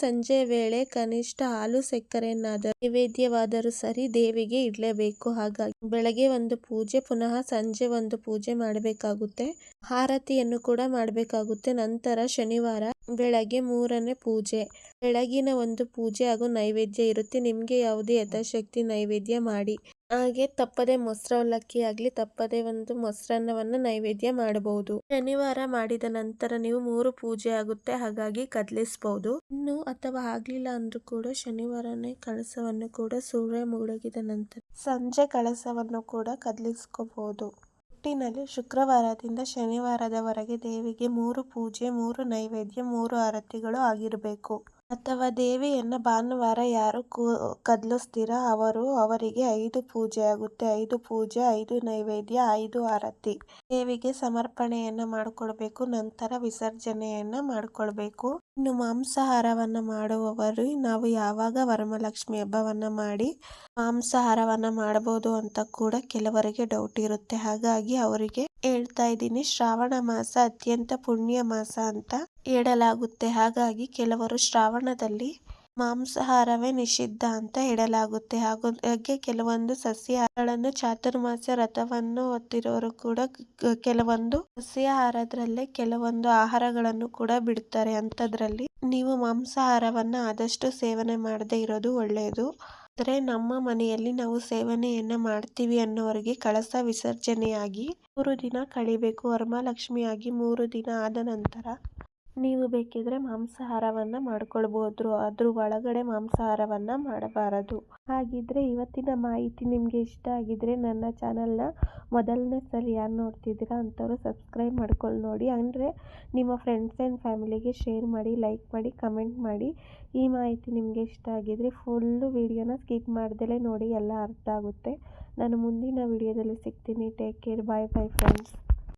ಸಂಜೆ ವೇಳೆ ಕನಿಷ್ಠ ಹಾಲು ಸಕ್ಕರೆಯನ್ನಾದರೂ ನೈವೇದ್ಯವಾದರೂ ಸರಿ ದೇವಿಗೆ ಇಡ್ಲೇಬೇಕು. ಹಾಗಾಗಿ ಬೆಳಗ್ಗೆ ಒಂದು ಪೂಜೆ, ಪುನಃ ಸಂಜೆ ಒಂದು ಪೂಜೆ ಮಾಡಬೇಕಾಗುತ್ತೆ. ಆರತಿಯನ್ನು ಕೂಡ ಮಾಡಬೇಕಾಗುತ್ತೆ. ನಂತರ ಶನಿವಾರ ಬೆಳಗ್ಗೆ ಮೂರನೇ ಪೂಜೆ. ಬೆಳಗಿನ ಒಂದು ಪೂಜೆ ಹಾಗೂ ನೈವೇದ್ಯ ಇರುತ್ತೆ. ನಿಮಗೆ ಯಾವುದೇ ಯಥಾಶಕ್ತಿ ನೈವೇದ್ಯ ಮಾಡಿ. ಹಾಗೆ ತಪ್ಪದೆ ಮೊಸರವಲಕ್ಕಿ ಆಗಲಿ, ತಪ್ಪದೆ ಒಂದು ಮೊಸರನ್ನವನ್ನು ನೈವೇದ್ಯ ಮಾಡಬಹುದು. ಶನಿವಾರ ಮಾಡಿದ ನಂತರ ನೀವು ಮೂರು ಪೂಜೆ ಆಗುತ್ತೆ, ಹಾಗಾಗಿ ಕದಲಿಸಬಹುದು ಇನ್ನು ಅಥವಾ ಆಗ್ಲಿಲ್ಲ ಅಂದ್ರೂ ಕೂಡ ಶನಿವಾರನೇ ಕಳಸವನ್ನು ಕೂಡ ಸೂರ್ಯ ಮುಳುಗಿದ ನಂತರ ಸಂಜೆ ಕಳಸವನ್ನು ಕೂಡ ಕದಲಿಸ್ಕೋಬಹುದು ಒಟ್ಟಿನಲ್ಲಿ ಶುಕ್ರವಾರದಿಂದ ಶನಿವಾರದವರೆಗೆ ದೇವಿಗೆ ಮೂರು ಪೂಜೆ, ಮೂರು ನೈವೇದ್ಯ, ಮೂರು ಆರತಿಗಳು ಆಗಿರಬೇಕು. ಅಥವಾ ದೇವಿಯನ್ನು ಭಾನುವಾರ ಯಾರು ಕದಲಿಸ್ತೀರಾ ಅವರು ಅವರಿಗೆ ಐದು ಪೂಜೆ ಆಗುತ್ತೆ. ಐದು ಪೂಜೆ, ಐದು ನೈವೇದ್ಯ, ಐದು ಆರತಿ. ದೇವಿಗೆ ಸಮರ್ಪಣೆಯನ್ನ ಮಾಡ್ಕೊಳ್ಬೇಕು. ನಂತರ ವಿಸರ್ಜನೆಯನ್ನ ಮಾಡಿಕೊಳ್ಬೇಕು. ಇನ್ನು ಮಾಂಸಾಹಾರವನ್ನ ಮಾಡುವವರು, ನಾವು ಯಾವಾಗ ವರಮಲಕ್ಷ್ಮಿ ಹಬ್ಬವನ್ನ ಮಾಡಿ ಮಾಂಸಾಹಾರವನ್ನ ಮಾಡಬಹುದು ಅಂತ ಕೂಡ ಕೆಲವರಿಗೆ ಡೌಟ್ ಇರುತ್ತೆ. ಹಾಗಾಗಿ ಅವರಿಗೆ ಹೇಳ್ತಾ ಇದ್ದೀನಿ, ಶ್ರಾವಣ ಮಾಸ ಅತ್ಯಂತ ಪುಣ್ಯ ಮಾಸ ಅಂತ ಹೇಳಲಾಗುತ್ತೆ ಹಾಗಾಗಿ ಕೆಲವರು ಶ್ರಾವಣದಲ್ಲಿ ಮಾಂಸಾಹಾರವೇ ನಿಷಿದ್ಧ ಅಂತ ಹೇಳಲಾಗುತ್ತೆ ಹಾಗೂ ಕೆಲವೊಂದು ಸಸ್ಯಾಹಾರಗಳನ್ನು ಚಾತುರ್ಮಾಸ ರಥವನ್ನು ಹೊತ್ತಿರೋರು ಕೂಡ ಕೆಲವೊಂದು ಸಸ್ಯಾಹಾರದ್ರಲ್ಲೇ ಕೆಲವೊಂದು ಆಹಾರಗಳನ್ನು ಕೂಡ ಬಿಡ್ತಾರೆ. ಅಂಥದ್ರಲ್ಲಿ ನೀವು ಮಾಂಸಾಹಾರವನ್ನ ಆದಷ್ಟು ಸೇವನೆ ಮಾಡದೇ ಇರೋದು ಒಳ್ಳೆಯದು. ಆದರೆ ನಮ್ಮ ಮನೆಯಲ್ಲಿ ನಾವು ಸೇವನೆಯನ್ನ ಮಾಡ್ತೀವಿ ಅನ್ನೋರಿಗೆ ಕಳಸ ವಿಸರ್ಜನೆಯಾಗಿ ಮೂರು ದಿನ ಕಳಿಬೇಕು. ವರಮಹಾಲಕ್ಷ್ಮಿಯಾಗಿ ಮೂರು ದಿನ ಆದ ನಂತರ ನೀವು ಬೇಕಿದ್ರೆ ಮಾಂಸಾಹಾರವನ್ನು ಮಾಡ್ಕೊಳ್ಬೋದು. ಅದ್ರ ಒಳಗಡೆ ಮಾಂಸಾಹಾರವನ್ನು ಮಾಡಬಾರದು. ಹಾಗಿದ್ರೆ ಇವತ್ತಿನ ಮಾಹಿತಿ ನಿಮಗೆ ಇಷ್ಟ ಆಗಿದ್ರೆ ನನ್ನ ಚಾನಲ್ನ ಮೊದಲನೇ ಸಲ ಯಾರು ನೋಡ್ತಿದ್ದೀರಾ ಅಂಥವ್ರು ಸಬ್ಸ್ಕ್ರೈಬ್ ಮಾಡ್ಕೊಂಡು ನೋಡಿ. ಅಂದರೆ ನಿಮ್ಮ ಫ್ರೆಂಡ್ಸ್ ಆ್ಯಂಡ್ ಫ್ಯಾಮಿಲಿಗೆ ಶೇರ್ ಮಾಡಿ ಲೈಕ್ ಮಾಡಿ ಕಮೆಂಟ್ ಮಾಡಿ. ಈ ಮಾಹಿತಿ ನಿಮಗೆ ಇಷ್ಟ ಆಗಿದ್ರೆ ಫುಲ್ಲು ವಿಡಿಯೋನ ಸ್ಕಿಪ್ ಮಾಡ್ದಲೇ ನೋಡಿ, ಎಲ್ಲ ಅರ್ಥ ಆಗುತ್ತೆ. ನಾನು ಮುಂದಿನ ವಿಡಿಯೋದಲ್ಲಿ ಸಿಗ್ತೀನಿ. Take care bye bye friends